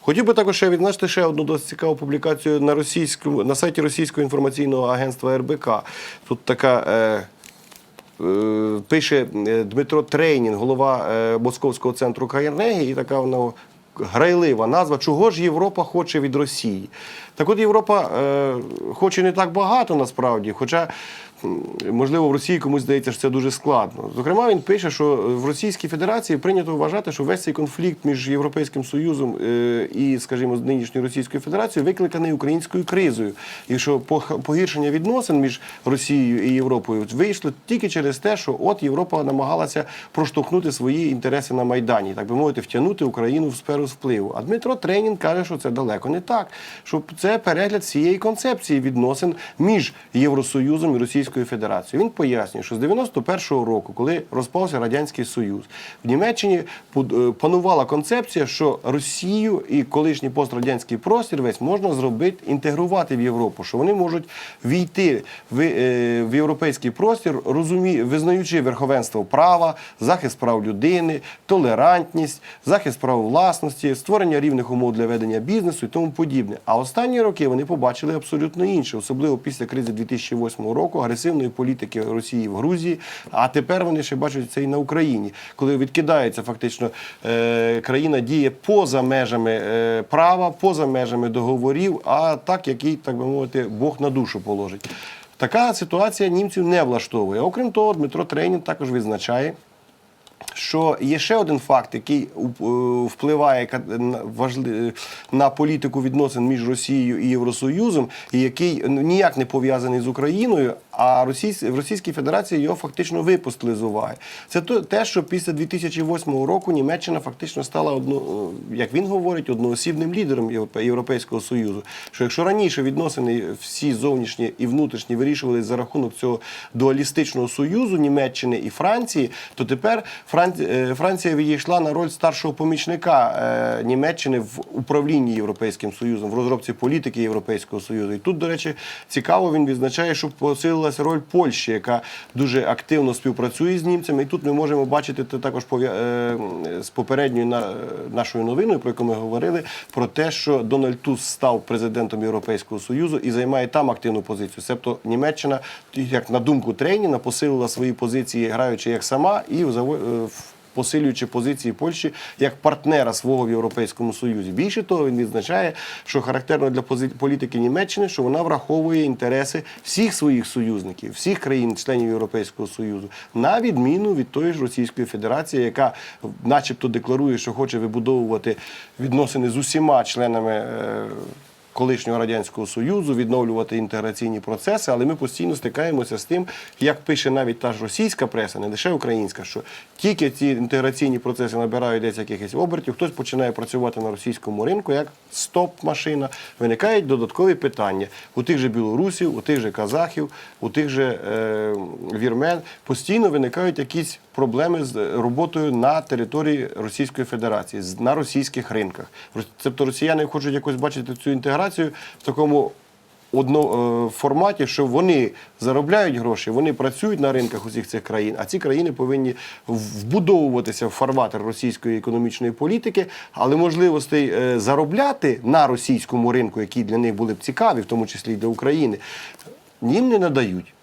Хотів би також ще відзначити ще одну досить цікаву публікацію на російському на сайті російського інформаційного агентства РБК. Тут така. Е, е, Пише е, Дмитро Трейнін, голова е, Московського центру Карнегі, і така вона грайлива назва Чого ж Європа хоче від Росії? Так от Європа е, хоче не так багато насправді, хоча. Можливо, в Росії комусь здається, що це дуже складно. Зокрема, він пише, що в Російській Федерації прийнято вважати, що весь цей конфлікт між Європейським Союзом е, і, скажімо, нинішньою Російською Федерацією викликаний українською кризою, і що погіршення відносин між Росією і Європою вийшло тільки через те, що от Європа намагалася проштовхнути свої інтереси на майдані, так би мовити, втягнути Україну в сферу впливу. А Дмитро Тренін каже, що це далеко не так. Що це перегляд всієї концепції відносин між Євросоюзом і Російською Федерацією. Він пояснює, що з 91-го року, коли розпався радянський союз, в Німеччині е, панувала концепція, що Росію і колишній пострадянський простір весь можна зробити інтегрувати в Європу, що вони можуть війти в, е, в європейський простір, розумі, визнаючи верховенство права, захист прав людини, толерантність, захист прав власності, створення рівних умов для ведення бізнесу і тому подібне. А останні роки вони побачили абсолютно інше, особливо після кризи 2008 року, агресивної політики Росії в Грузії. А тепер вони ще бачать це і на Україні, коли відкидається фактично е, країна діє поза межами е, права, поза межами договорів, а так, який, так би мовити, Бог на душу положить. Така ситуація німців не влаштовує. Окрім того, Дмитро Тренін також відзначає, що є ще один факт, який е, впливає на політику відносин між Росією і Євросоюзом, і який ну, ніяк не пов'язаний з Україною, а в Російській Федерації його фактично випустили з уваги. Це те, що після 2008 року Німеччина фактично стала одно, е, як він говорить, одноосібним лідером Європейського Союзу. Що якщо раніше відносини всі зовнішні і внутрішні вирішувалися за рахунок цього дуалістичного союзу Німеччини і Франції, то тепер Франція, Франція відійшла на роль старшого помічника е, Німеччини в управлінні Європейським Союзом, в розробці політики Європейського Союзу. І тут, до речі, цікаво він відзначає, що посилилася роль Польщі, яка дуже активно співпрацює з німцями. І тут ми можемо бачити це також е, з попередньою на- нашою новиною, про яку ми говорили, про те, що Дональд Туз став президентом Європейського Союзу і займає там активну позицію. Себто Німеччина, як на думку Трейніна, посилила свої позиції, граючи як сама, і заво- е, в- посилюючи позиції Польщі як партнера свого в Європейському Союзі. Більше того, він відзначає, що характерно для політики Німеччини, що вона враховує інтереси всіх своїх союзників, всіх країн-членів Європейського Союзу, на відміну від тої ж Російської Федерації, яка, начебто, декларує, що хоче вибудовувати відносини з усіма членами. Колишнього радянського союзу, відновлювати інтеграційні процеси, але ми постійно стикаємося з тим, як пише навіть та ж російська преса, не лише українська, що тільки ці інтеграційні процеси набирають десь якихось обертів, хтось починає працювати на російському ринку як стоп-машина. Виникають додаткові питання у тих же білорусів, у тих же казахів, у тих же е, вірмен. Постійно виникають якісь проблеми з роботою на території Російської Федерації, на російських ринках. Тобто росіяни хочуть якось бачити цю інтеграцію в такому одно, е, форматі, що вони заробляють гроші, вони працюють на ринках усіх цих країн, а ці країни повинні вбудовуватися в фарватер російської економічної політики, але можливостей е, заробляти на російському ринку, які для них були б цікаві, в тому числі і для України, їм не надають.